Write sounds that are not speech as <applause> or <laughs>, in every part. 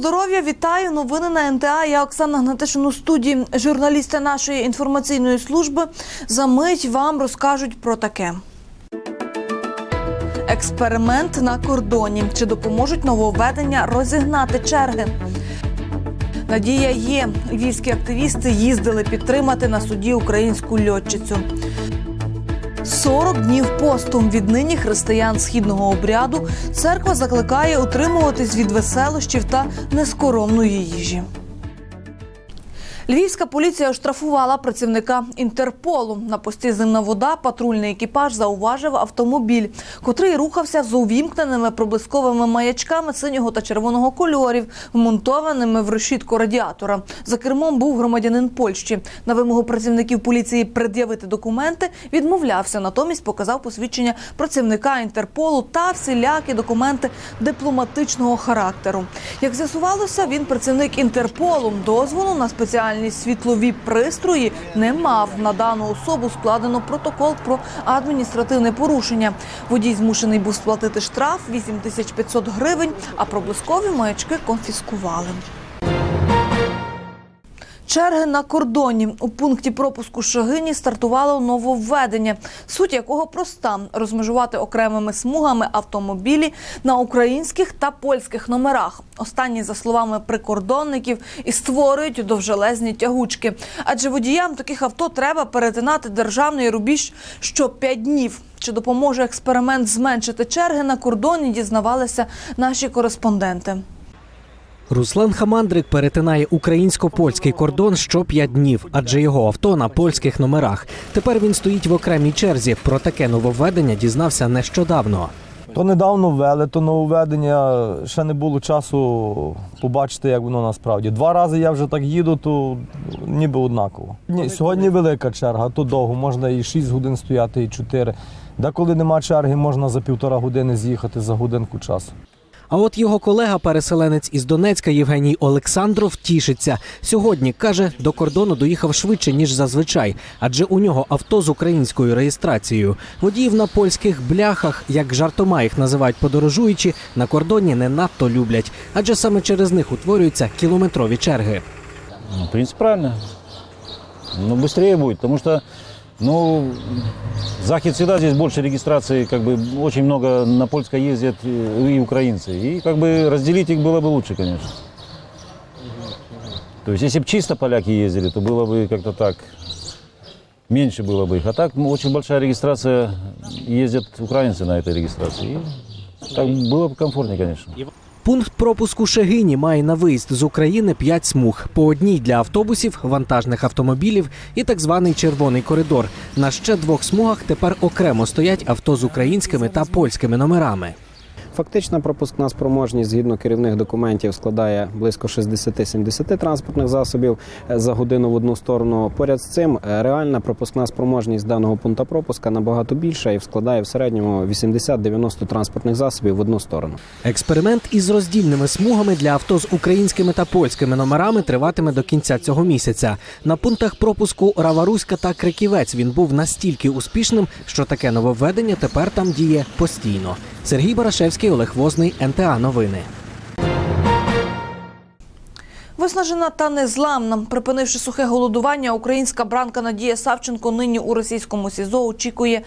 здоров'я, вітаю. Новини на НТА. Я Оксана Гнатишин у студії. Журналісти нашої інформаційної служби за мить вам розкажуть про таке. Експеримент на кордоні. Чи допоможуть нововведення розігнати черги? Надія є. Львівські активісти їздили підтримати на суді українську льотчицю. 40 днів постом Віднині християн східного обряду церква закликає утримуватись від веселощів та нескоромної їжі. Львівська поліція оштрафувала працівника Інтерполу. На пості зимна вода патрульний екіпаж зауважив автомобіль, котрий рухався з увімкненими проблисковими маячками синього та червоного кольорів, вмонтованими в решітку радіатора. За кермом був громадянин Польщі. На вимогу працівників поліції пред'явити документи відмовлявся. Натомість показав посвідчення працівника Інтерполу та всілякі документи дипломатичного характеру. Як з'ясувалося, він працівник Інтерполу. Дозволу на спеціальні світлові пристрої не мав. На дану особу складено протокол про адміністративне порушення. Водій змушений був сплатити штраф 8500 гривень, а проблискові маячки конфіскували. Черги на кордоні у пункті пропуску Шагині стартувало нововведення, суть якого проста розмежувати окремими смугами автомобілі на українських та польських номерах. Останні, за словами прикордонників, і створюють довжелезні тягучки. Адже водіям таких авто треба перетинати державний рубіж що 5 днів. Чи допоможе експеримент зменшити черги на кордоні? Дізнавалися наші кореспонденти. Руслан Хамандрик перетинає українсько-польський кордон що п'ять днів, адже його авто на польських номерах. Тепер він стоїть в окремій черзі. Про таке нововведення дізнався нещодавно. То недавно ввели, то нововведення, ще не було часу побачити, як воно насправді. Два рази я вже так їду, то ніби однаково. Ні, сьогодні велика черга, то довго, можна і 6 годин стояти, і 4. Деколи нема черги, можна за півтора години з'їхати за годинку часу. А от його колега-переселенець із Донецька Євгеній Олександров тішиться. Сьогодні каже, до кордону доїхав швидше ніж зазвичай, адже у нього авто з українською реєстрацією. Водіїв на польських бляхах, як жартома їх називають подорожуючі, на кордоні не надто люблять, адже саме через них утворюються кілометрові черги. Ну, в принципе, правильно. Но быстрее будет, потому что, ну, Захид всегда здесь больше регистрации, как бы очень много на польской ездят э, и украинцы. И как бы разделить их было бы лучше, конечно. То есть, если бы чисто поляки ездили, то было бы как-то так, меньше было бы их. А так, ну, очень большая регистрация, ездят украинцы на этой регистрации. И так было бы комфортнее, конечно. Пункт пропуску Шегині має на виїзд з України 5 смуг: по одній для автобусів, вантажних автомобілів і так званий червоний коридор. На ще двох смугах тепер окремо стоять авто з українськими та польськими номерами. Фактична пропускна спроможність згідно керівних документів складає близько 60-70 транспортних засобів за годину в одну сторону. Поряд з цим е, реальна пропускна спроможність даного пункту пропуска набагато більша і складає в середньому 80-90 транспортних засобів в одну сторону. Експеримент із роздільними смугами для авто з українськими та польськими номерами триватиме до кінця цього місяця. На пунктах пропуску Раваруська та Криківець він був настільки успішним, що таке нововведення тепер там діє постійно. Сергій Барашевський, Олег Возний, НТА Новини. Виснажена та незламна, припинивши сухе голодування, українська бранка Надія Савченко нині у російському СІЗО очікує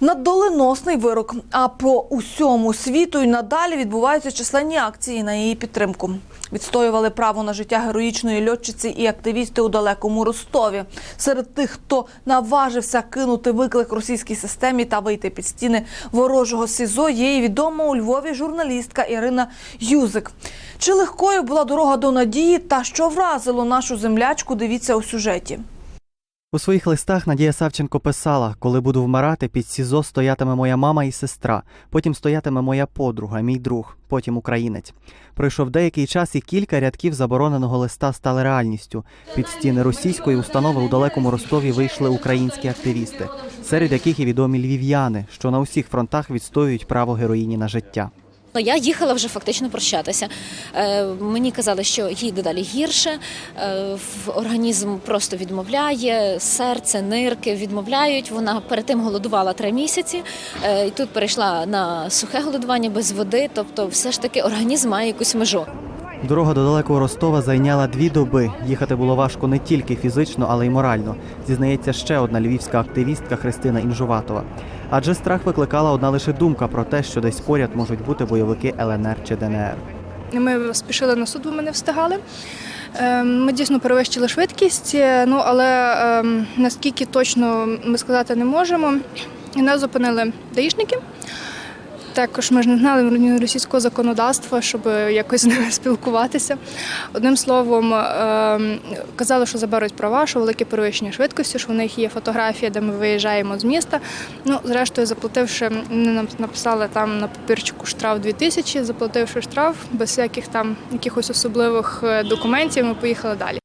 на доленосний вирок. А по усьому світу й надалі відбуваються численні акції на її підтримку. Відстоювали право на життя героїчної льотчиці і активісти у далекому Ростові. Серед тих, хто наважився кинути виклик російській системі та вийти під стіни ворожого СІЗО, є і відома у Львові журналістка Ірина Юзик. Чи легкою була дорога до надії та що вразило нашу землячку? Дивіться у сюжеті. У своїх листах Надія Савченко писала: коли буду вмирати, під СІЗО стоятиме моя мама і сестра, потім стоятиме моя подруга, мій друг, потім українець. Пройшов деякий час, і кілька рядків забороненого листа стали реальністю. Під стіни російської установи у далекому Ростові вийшли українські активісти, серед яких і відомі львів'яни, що на усіх фронтах відстоюють право героїні на життя. Ну, Я їхала вже фактично прощатися. Е, мені казали, що їй дедалі гірше, е, організм просто відмовляє, серце, нирки відмовляють. Вона перед тим голодувала три місяці, е, і тут перейшла на сухе голодування без води. Тобто, все ж таки організм має якусь межу. Дорога до далекого Ростова зайняла дві доби. Їхати було важко не тільки фізично, але й морально. Зізнається ще одна львівська активістка Христина Інжуватова. Адже страх викликала одна лише думка про те, що десь поряд можуть бути бойовики ЛНР чи ДНР. Ми спішили на суд, бо ми не встигали. Ем, Ми дійсно перевищили швидкість, е, ну але ем, наскільки точно ми сказати не можемо. І нас зупинили даїшники. Також ми ж не знали російського законодавства, щоб якось з ними спілкуватися. Одним словом, ем, казали, що заберуть права, що велике перевищення швидкості, що в них є фотографія, де ми виїжджаємо з міста. Ну, зрештою, заплативши, нам написали там на папірчику штраф 2000, заплативши штраф без всяких там якихось особливих е, документів, ми поїхали далі.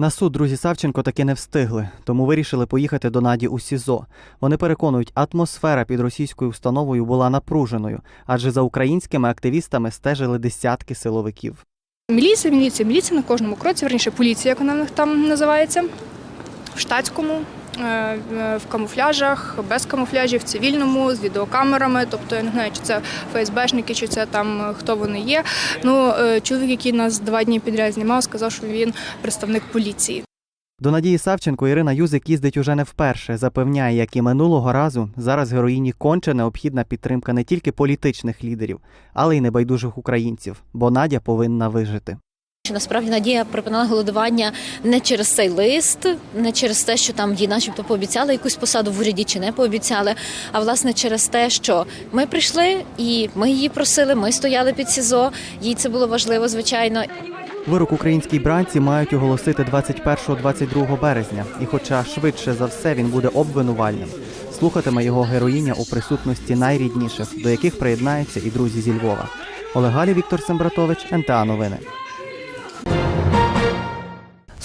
На суд друзі Савченко таки не встигли, тому вирішили поїхати до Наді у СІЗО. Вони переконують, атмосфера під російською установою була напруженою, адже за українськими активістами стежили десятки силовиків. Міліція, міліція, міліція на кожному кроці, верніше поліція, як вона там називається, в штатському, в камуфляжах, без камуфляжів, в цивільному, з відеокамерами. Тобто я не знаю, чи це ФСБшники, чи це там е, хто вони є. Ну, е, чоловік, який нас два дні підряд знімав, сказав, що він представник поліції. До Надії Савченко Ірина Юзик їздить уже не вперше. Запевняє, як і минулого разу, зараз героїні конче необхідна підтримка не тільки політичних лідерів, але й небайдужих українців, бо Надя повинна вижити. Що насправді Надія припинила голодування не через цей лист, не через те, що там їй, начебто, пообіцяли якусь посаду в уряді чи не пообіцяли, а власне через те, що ми прийшли і ми її просили, ми стояли під СІЗО. Їй це було важливо, звичайно. Вирок українській бранці мають оголосити 21-22 березня, і хоча швидше за все він буде обвинувальним, слухатиме його героїня у присутності найрідніших, до яких приєднаються і друзі зі Львова. Олег Галі, Віктор Сембратович, НТА Новини.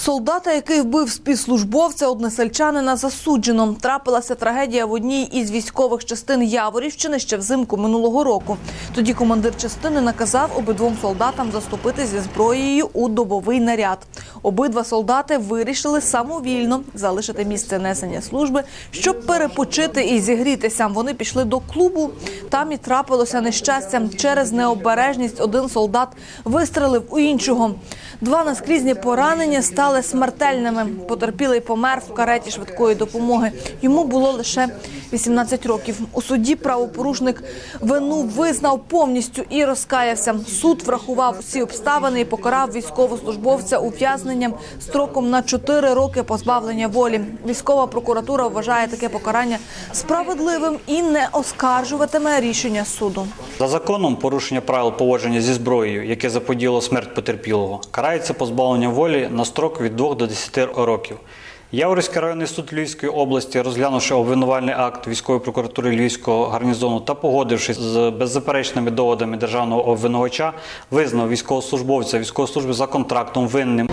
Солдата, який вбив співслужбовця односельчанина, засуджено. Трапилася трагедія в одній із військових частин Яворівщини ще взимку минулого року. Тоді командир частини наказав обидвом солдатам заступити зі зброєю у добовий наряд. Обидва солдати вирішили самовільно залишити місце несення служби, щоб перепочити і зігрітися. Вони пішли до клубу. Там і трапилося нещастя. Через необережність один солдат вистрелив у іншого. Два наскрізні поранення стали смертельними. Потерпілий помер в кареті швидкої допомоги. Йому було лише 18 років. У суді правопорушник вину визнав повністю і розкаявся. Суд врахував всі обставини і покарав військовослужбовця ув'язненням строком на 4 роки позбавлення волі. Військова прокуратура вважає таке покарання справедливим і не оскаржуватиме рішення суду. За законом порушення правил поводження зі зброєю, яке заподіяло смерть потерпілого, карається позбавлення волі на строк від 2 до 10 років. Яворівський районний суд Львівської області, розглянувши обвинувальний акт військової прокуратури Львівського гарнізону та погодившись з беззаперечними доводами державного обвинувача, визнав військовослужбовця військової служби за контрактом винним.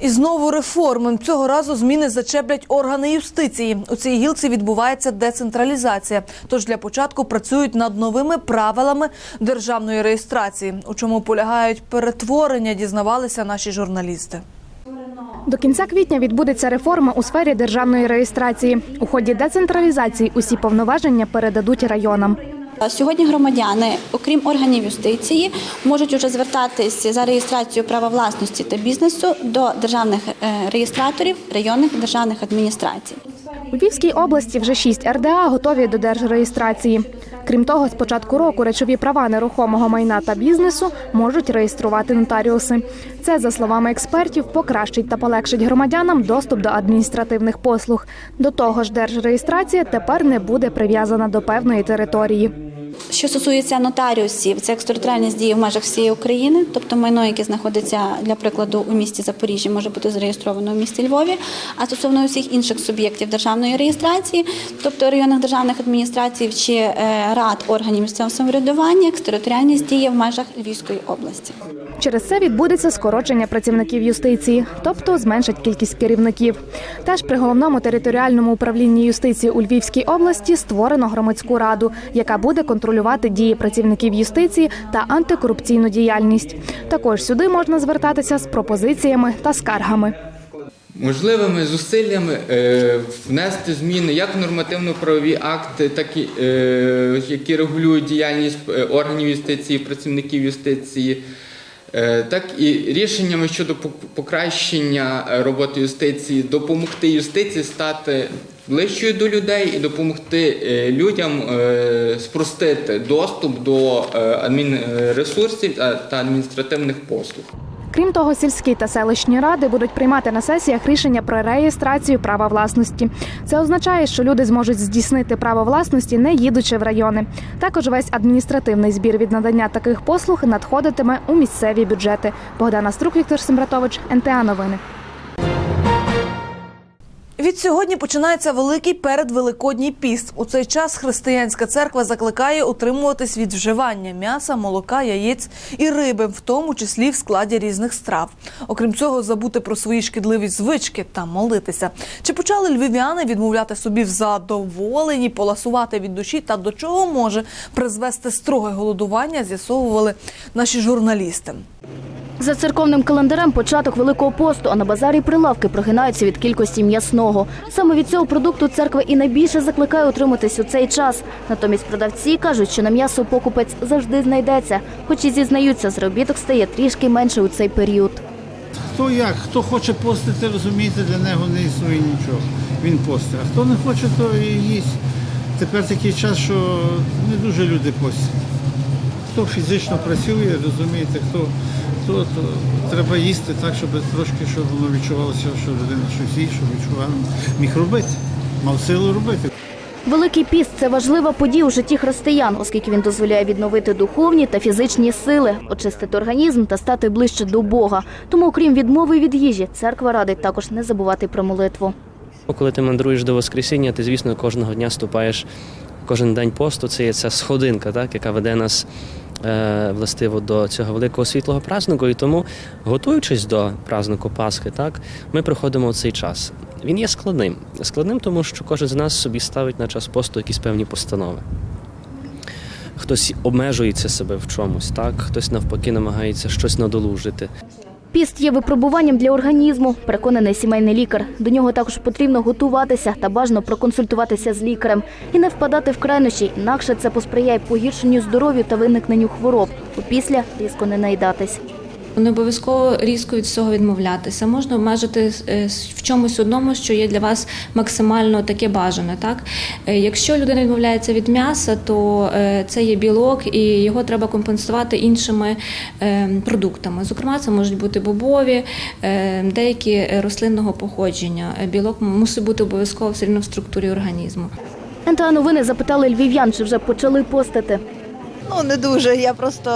І знову реформи. Цього разу зміни зачеплять органи юстиції. У цій гілці відбувається децентралізація. Тож для початку працюють над новими правилами державної реєстрації. У чому полягають перетворення, дізнавалися наші журналісти. До кінця квітня відбудеться реформа у сфері державної реєстрації. У ході децентралізації усі повноваження передадуть районам. Сьогодні громадяни, окрім органів юстиції, можуть уже звертатись за реєстрацією права власності та бізнесу до державних е, реєстраторів районних державних адміністрацій. У Львівській області вже шість РДА готові до держреєстрації. Крім того, з початку року речові права нерухомого майна та бізнесу можуть реєструвати нотаріуси. Це, за словами експертів, покращить та полегшить громадянам доступ до адміністративних послуг. До того ж, держреєстрація тепер не буде прив'язана до певної території. Що стосується нотаріусів, це екстериторіальність діє в межах всієї України, тобто майно, яке знаходиться для прикладу у місті Запоріжжя, може бути зареєстровано в місті Львові. А стосовно усіх інших суб'єктів державної реєстрації, тобто районних державних адміністрацій чи е, рад органів місцевого самоврядування, екстериторіальність діє в межах Львівської області. Через це відбудеться скорочення працівників юстиції, тобто зменшить кількість керівників. Теж при головному територіальному управлінні юстиції у Львівській області створено громадську раду, яка буде контролювати дії працівників юстиції та антикорупційну діяльність. Також сюди можна звертатися з пропозиціями та скаргами. можливими зусиллями е, внести зміни як в нормативно-правові акти, так і е, які регулюють діяльність е, органів юстиції, працівників юстиції. Е, Так і рішеннями щодо пок- покращення е, роботи юстиції, допомогти юстиції стати ближчою до людей і допомогти е, людям спростити доступ до адмінресурсів та адміністративних послуг. Крім того, сільські та селищні ради будуть приймати на сесіях рішення про реєстрацію права власності. Це означає, що люди зможуть здійснити право власності, не їдучи в райони. Також весь адміністративний збір від надання таких послуг надходитиме у місцеві бюджети. Богдана Струк, Віктор Сембратович, НТА Новини. Від сьогодні починається великий передвеликодній піст. У цей час християнська церква закликає утримуватись від вживання м'яса, молока, яєць і риби, в тому числі в складі різних страв. Окрім цього, забути про свої шкідливі звички та молитися. Чи почали львів'яни відмовляти собі в задоволенні, поласувати від душі та до чого може призвести строге голодування? З'ясовували наші журналісти. За церковним календарем початок Великого посту, а на базарі прилавки прогинаються від кількості м'ясного. Саме від цього продукту церква і найбільше закликає утриматись у цей час. Натомість продавці кажуть, що на м'ясо покупець завжди знайдеться, хоч і зізнаються, заробіток стає трішки менше у цей період. Хто як, хто хоче постити, розумієте, для нього не існує нічого. Він постить. А хто не хоче, то і їсть. Тепер такий час, що не дуже люди постять. Хто фізично працює, розумієте, хто, хто то треба їсти так, щоб трошки щоб воно відчувалося, що людина щось їсть, щоб відчував, міг робити, мав силу робити. Великий піст це важлива подія у житті християн, оскільки він дозволяє відновити духовні та фізичні сили, очистити організм та стати ближче до Бога. Тому, окрім відмови від їжі, церква радить також не забувати про молитву. Коли ти мандруєш до Воскресіння, ти, звісно, кожного дня ступаєш кожен день посту. Це є ця сходинка, так, яка веде нас властиво до цього великого світлого празднику. І тому, готуючись до празднику Пасхи, так, ми приходимо у цей час. Він є складним. Складним, тому що кожен з нас собі ставить на час посту якісь певні постанови. Хтось обмежується себе в чомусь, так, хтось навпаки намагається щось надолужити. Піст є випробуванням для організму, переконаний сімейний лікар. До нього також потрібно готуватися та бажано проконсультуватися з лікарем і не впадати в крайнощі, інакше це посприяє погіршенню здоров'ю та виникненню хвороб. Опісля різко не наїдатись. Не обов'язково різко від цього відмовлятися. Можна обмежити е, в чомусь одному, що є для вас максимально таке бажане. Так, Е, якщо людина відмовляється від м'яса, то е, це є білок, і його треба компенсувати іншими продуктами. Зокрема, це можуть бути бобові, деякі рослинного походження. Білок мусить бути обов'язково все рівно в структурі організму. НТА новини запитали львів'ян, чи вже почали постити. Ну не дуже. Я просто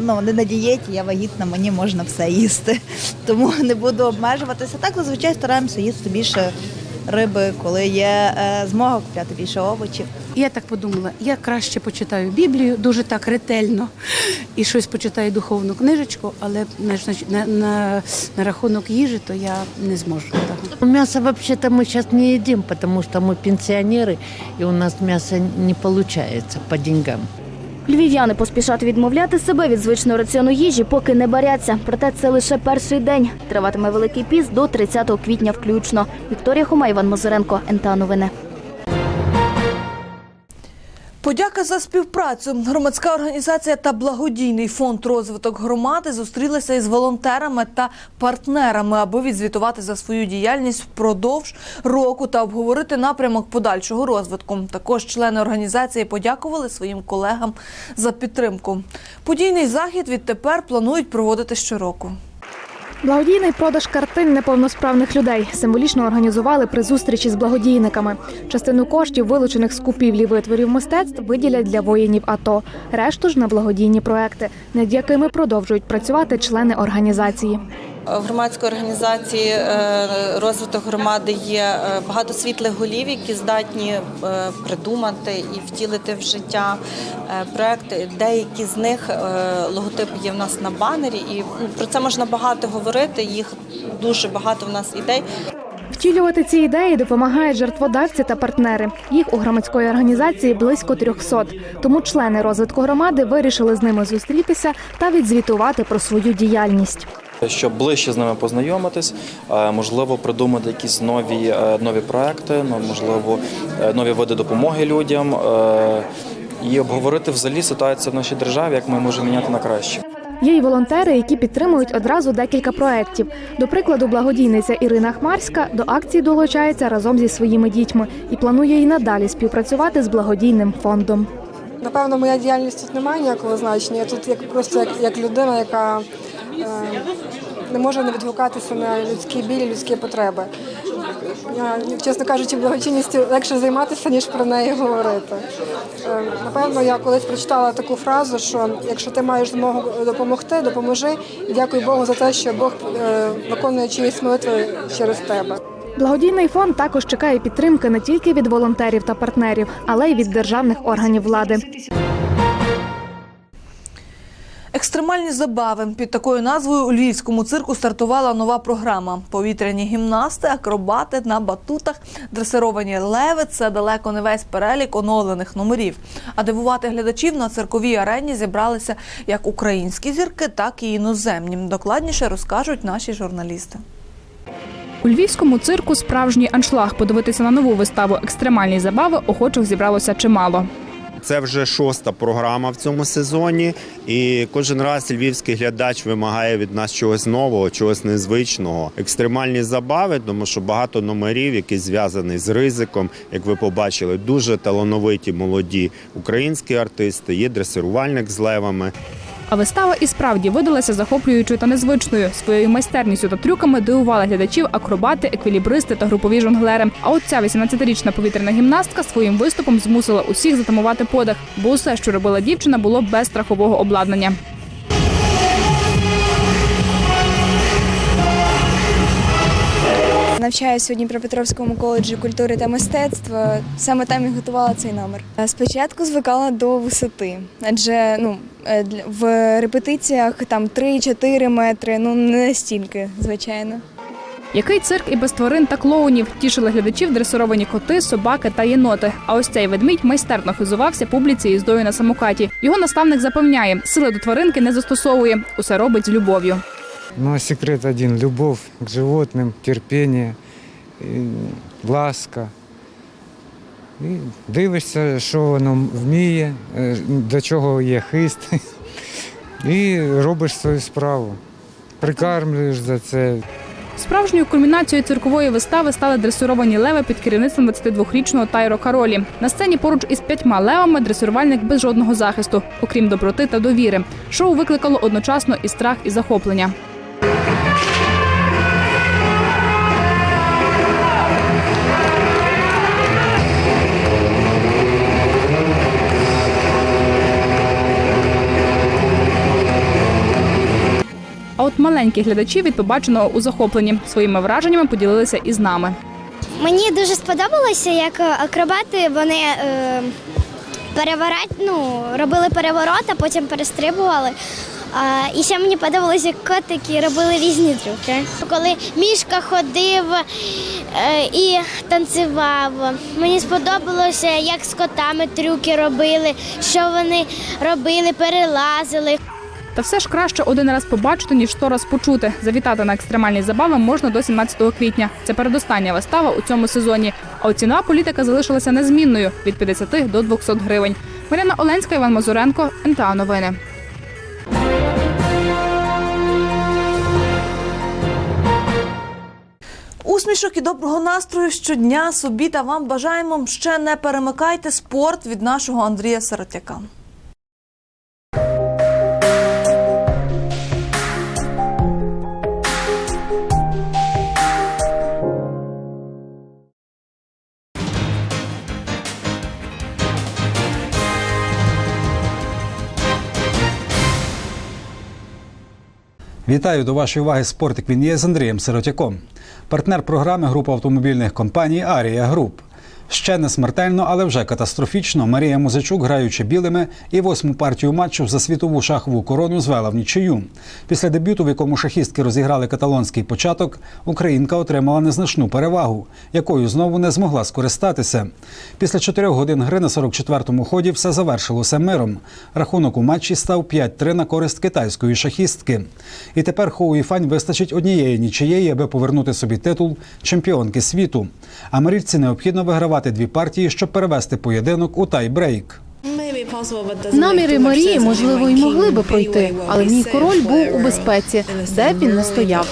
ну не на дієті, я вагітна, мені можна все їсти. <laughs> Тому не буду обмежуватися. Так зазвичай стараємося їсти більше риби, коли є е, змога купляти більше овочів. Я так подумала, я краще почитаю Біблію дуже так ретельно і щось почитаю духовну книжечку, але на, на, на, на рахунок їжі то я не зможу. Так. Мясо вообще-то мы сейчас не едим, потому что мы пенсионеры, и у нас мясо не получается по деньгам. Львів'яни поспішати відмовляти себе від звичного раціону їжі, поки не баряться. Проте це лише перший день. Триватиме великий піс до 30 квітня включно. Вікторія Хома, Іван Мозиренко, НТА Новини. Подяка за співпрацю. Громадська організація та благодійний фонд розвиток громади зустрілися із волонтерами та партнерами, аби відзвітувати за свою діяльність впродовж року та обговорити напрямок подальшого розвитку. Також члени організації подякували своїм колегам за підтримку. Подійний захід відтепер планують проводити щороку. Благодійний продаж картин неповносправних людей символічно організували при зустрічі з благодійниками. Частину коштів, вилучених з купівлі витворів мистецтв, виділять для воїнів АТО. Решту ж на благодійні проекти, над якими продовжують працювати члени організації. Громадської організації е, розвиток громади є е, багато світлих голів, які здатні е, придумати і втілити в життя проекти. Деякі з них логотип є в нас на банері, і ну, про це можна багато говорити. Їх дуже багато в нас ідей. Втілювати ці ідеї допомагають жертводавці та партнери. Їх у громадської організації близько 300. Тому члени розвитку громади вирішили з ними зустрітися та відзвітувати про свою діяльність. Щоб ближче з ними познайомитись, е, можливо, придумати якісь нові, е, нові проекти, ну, можливо, е, нові види допомоги людям і обговорити взагалі ситуацію в нашій державі, як ми можемо міняти на краще. Є й волонтери, які підтримують одразу декілька проєктів. До прикладу, благодійниця Ірина Хмарська до акції долучається разом зі своїми дітьми і планує і надалі співпрацювати з благодійним фондом. Напевно, моя діяльність тут не має ніякого значення. Я тут як просто як, як людина, яка не може не відгукатися на людські білі, людські потреби. Я, чесно кажучи, благочинністю легше займатися, ніж про неї говорити. Е, напевно, я колись прочитала таку фразу, що якщо ти маєш змогу допомогти, допоможи. І дякую Богу за те, що Бог е, виконує чиїсь молитви через тебе. Благодійний фонд також чекає підтримки не тільки від волонтерів та партнерів, але й від державних органів влади. Екстремальні забави під такою назвою у львівському цирку стартувала нова програма. Повітряні гімнасти, акробати на батутах, дресировані леви це далеко не весь перелік оновлених номерів. А дивувати глядачів на цирковій арені зібралися як українські зірки, так і іноземні. Докладніше розкажуть наші журналісти. У львівському цирку справжній аншлаг. Подивитися на нову виставу екстремальні забави охочих зібралося чимало. Це вже шоста програма в цьому сезоні, і кожен раз львівський глядач вимагає від нас чогось нового, чогось незвичного. Екстремальні забави, тому що багато номерів, які зв'язані з ризиком, як ви побачили, дуже талановиті молоді українські артисти. Є дресирувальник з левами. А вистава і справді видалася захоплюючою та незвичною. Своєю майстерністю та трюками дивували глядачів акробати, еквілібристи та групові жонглери. А от ця 18-річна повітряна гімнастка своїм виступом змусила усіх затамувати подих, бо усе, що робила дівчина, було без страхового обладнання. Навчаюся сьогодні при Петровському коледжі культури та мистецтва. Саме там і готувала цей номер. Спочатку звикала до висоти, адже ну е, в репетиціях там 3-4 метри. Ну не настільки, звичайно. Який цирк і без тварин та клоунів тішили глядачів дресировані коти, собаки та єноти. А ось цей ведмідь майстерно хизувався публіці їздою на самокаті. Його наставник запевняє, сили до тваринки не застосовує, усе робить з любов'ю. Ну, а секрет один – любовь к животным, терпение, ласка. І дивишся, що воно вміє, е, до чого є хист, <laughs> і робиш свою справу. Прикармлюєш за це. Справжньою кульмінацією циркової вистави стали дресировані леви під керівництвом 22-річного Тайро Каролі. На сцені поруч із п'ятьма левами дресирувальник без жодного захисту, окрім доброти та довіри. Шоу викликало одночасно і страх, і захоплення. А от маленькі глядачі від побаченого у захопленні своїми враженнями поділилися із нами. Мені дуже сподобалося, як акробати вони е, переворот, ну, робили переворот, а потім перестрибували. А, і ще мені подобалося, як котики робили різні трюки. Коли мішка ходив е, і танцював. Мені сподобалося, як з котами трюки робили, що вони робили, перелазили. Та все ж краще один раз побачити, ніж сто раз почути. Завітати на екстремальні забави можна до 17 квітня. Це передостання вистава у цьому сезоні. А от цінова політика залишилася незмінною від 50 до 200 гривень. Марина Оленська, Іван Мазуренко, НТА Новини. Усмішок і доброго настрою щодня собі та вам бажаємо. Ще не перемикайте спорт від нашого Андрія Сиротяка. Вітаю до вашої уваги спортик він є з Андрієм Сиротяком. Партнер програми група автомобільних компаній Арія Груп. Ще не смертельно, але вже катастрофічно. Марія Музичук, граючи білими, і восьму партію матчу за світову шахову корону звела в нічию. Після дебюту, в якому шахістки розіграли каталонський початок, українка отримала незначну перевагу, якою знову не змогла скористатися. Після чотирьох годин гри на 44-му ході все завершилося миром. Рахунок у матчі став 5-3 на користь китайської шахістки. І тепер Хоу Іфань вистачить однієї нічиєї, аби повернути собі титул чемпіонки світу. А марільці необхідно вигравати дві партії, щоб перевести поєдинок у тай-брейк. Наміри Марії, можливо, й могли би пройти, але мій король був у безпеці, де б він не стояв.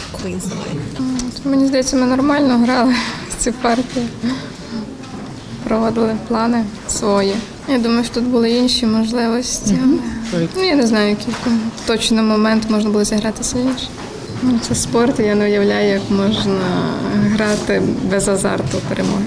Мені здається, ми нормально грали в цю партію. Проводили плани свої. Я думаю, що тут були інші можливості. Ну, я не знаю, який точно момент можна було зіграти сильніше. Ну, Це спорт, і я не уявляю, як можна грати без азарту перемоги.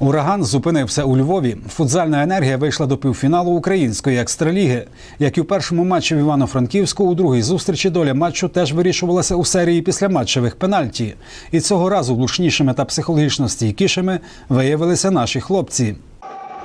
Ураган зупинився у Львові. Футзальна енергія вийшла до півфіналу української екстраліги. Як і у першому матчі в Івано-Франківську, у другій зустрічі доля матчу теж вирішувалася у серії післяматчевих пенальті. І цього разу влучнішими та психологічно стійкішими виявилися наші хлопці.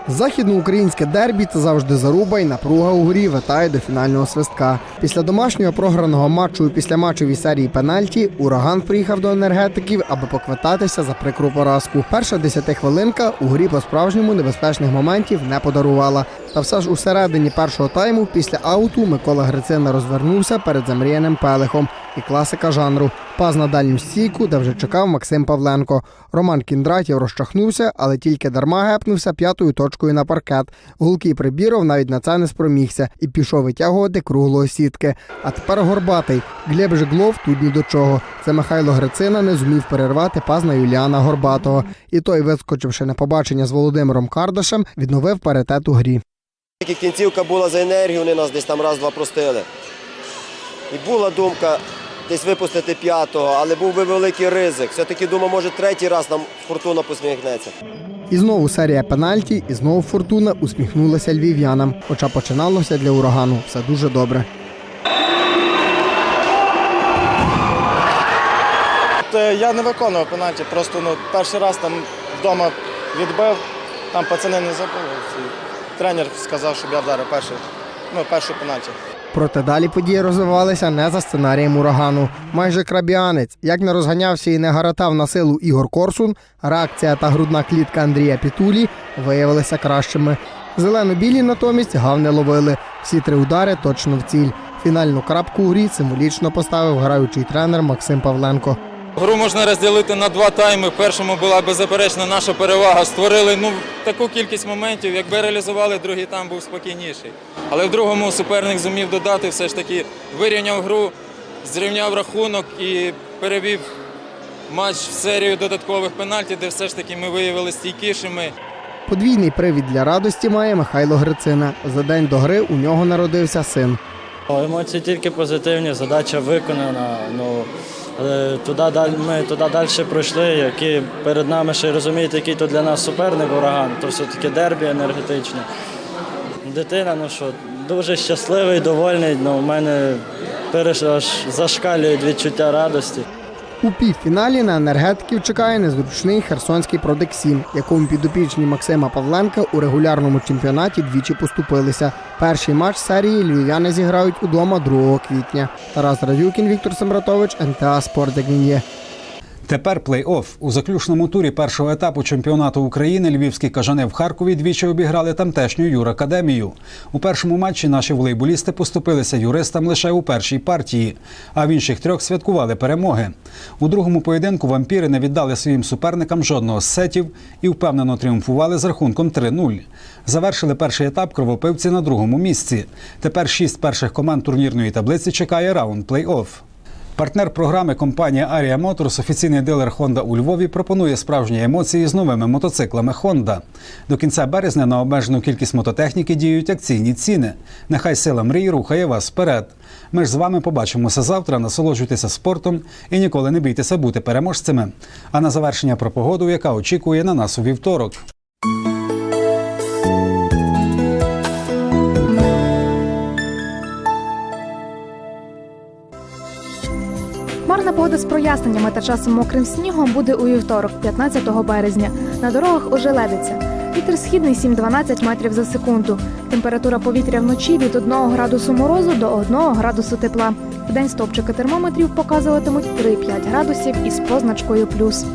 Західноукраїнське дербі це завжди заруба і напруга у грі витає до фінального свистка. Після домашнього програного матчу і післяматчевій серії пенальті ураган приїхав до енергетиків, аби поквитатися за прикру поразку. Перша десятихвилинка у грі по-справжньому небезпечних моментів не подарувала. Та все ж у середині першого тайму після ауту Микола Грицина розвернувся перед замріяним пелехом і класика жанру. Паз на дальню стійку, де вже чекав Максим Павленко. Роман Кіндратів розчахнувся, але тільки дарма гепнувся п'ятою точкою на паркет. Гулкий прибіров навіть на це не спромігся і пішов витягувати круглої сітки. А тепер горбатий. Глеб Жиглов тут ні до чого. Це Михайло Грицина не зумів перервати паз на Юліана Горбатого. І той, вискочивши на побачення з Володимиром Кардашем, відновив паритет у грі. Тільки кінцівка була за енергію, вони нас десь там раз-два простили. І була думка десь випустити п'ятого, але був би великий ризик. Все-таки думав, може третій раз нам фортуна посміхнеться. І знову серія пенальті, і знову фортуна усміхнулася львів'янам. Хоча починалося для урагану все дуже добре. Е, Я не виконував пенальті, просто ну, перший раз там вдома відбив, там пацани не забули. Тренер сказав, щоб я вдарив перший, ну, першу пенальті. Проте далі події розвивалися не за сценарієм урагану. Майже крабіанець, як не розганявся і не гаратав на силу Ігор Корсун, реакція та грудна клітка Андрія Пітулі виявилися кращими. Зелено-білі натомість гав не ловили. Всі три удари точно в ціль. Фінальну крапку у грі символічно поставив граючий тренер Максим Павленко. Гру можна розділити на два тайми. В першому була беззаперечна наша перевага. Створили ну таку кількість моментів. Якби реалізували, другий там був спокійніший. Але в другому суперник зумів додати, все ж таки вирівняв гру, зрівняв рахунок і перевів матч в серію додаткових пенальті, де все ж таки ми виявили стійкішими. Подвійний привід для радості має Михайло Грицина. За день до гри у нього народився син. Емоції тільки позитивні, задача виконана. Ну, але туди, ми туди далі пройшли, які перед нами ще розумієте, який то для нас суперник ураган, то все-таки дербі енергетичне. Дитина, ну що, дуже щасливий, довольний. Ну, у мене переш аж зашкалюють відчуття радості. У півфіналі на енергетиків чекає незручний херсонський Продексім, якому підопічні Максима Павленка у регулярному чемпіонаті двічі поступилися. Перший матч серії львів'яни зіграють удома 2 квітня. Тарас Радюкін, Віктор Семратович, НТА Спорт як він є. Тепер плей-офф. У заключному турі першого етапу чемпіонату України львівські кажани в Харкові двічі обіграли тамтешню юракадемію. У першому матчі наші волейболісти поступилися юристам лише у першій партії, а в інших трьох святкували перемоги. У другому поєдинку вампіри не віддали своїм суперникам жодного з сетів і впевнено тріумфували з рахунком 3-0. Завершили перший етап кровопивці на другому місці. Тепер шість перших команд турнірної таблиці чекає раунд плей-офф. Партнер програми компанія Арія Моторс, офіційний дилер Honda у Львові, пропонує справжні емоції з новими мотоциклами Honda. До кінця березня на обмежену кількість мототехніки діють акційні ціни. Нехай сила мрій рухає вас вперед. Ми ж з вами побачимося завтра. Насолоджуйтеся спортом і ніколи не бійтеся бути переможцями. А на завершення про погоду, яка очікує на нас у вівторок. Погода з проясненнями та часом мокрим снігом буде у вівторок, 15 березня. На дорогах ожеледиться. Вітер східний 7-12 метрів за секунду. Температура повітря вночі від 1 градусу морозу до 1 градусу тепла. В день стопчики термометрів показуватимуть 3-5 градусів із позначкою плюс.